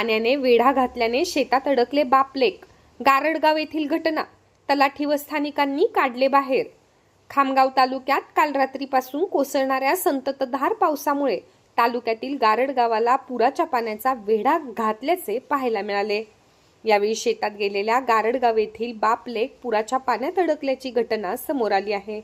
पाण्याने वेढा घातल्याने शेतात अडकले बापलेक. गारडगाव येथील घटना. तलाठी व स्थानिकांनी काढले बाहेर. खामगाव तालुक्यात काल रात्रीपासून कोसळणाऱ्या संततधार पावसामुळे तालुक्यातील गारड गावाला पुराच्या पाण्याचा वेढा घातल्याचे पाहायला मिळाले. यावेळी शेतात गेलेल्या गारडगाव येथील बापलेक पुराच्या पाण्यात अडकल्याची घटना समोर आली आहे.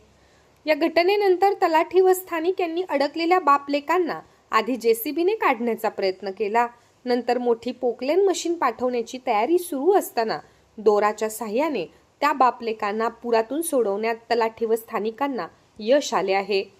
या घटनेनंतर तलाठी व स्थानिक यांनी अडकलेल्या बापलेकांना आधी जेसीबीने काढण्याचा प्रयत्न केला. नंतर मोठी पोकलेन मशीन पाठवण्याची तयारी सुरू असताना दोराच्या साह्याने त्या बापलेकांना पुरातून सोडवण्यात तलाठी व स्थानिकांना यश आले आहे.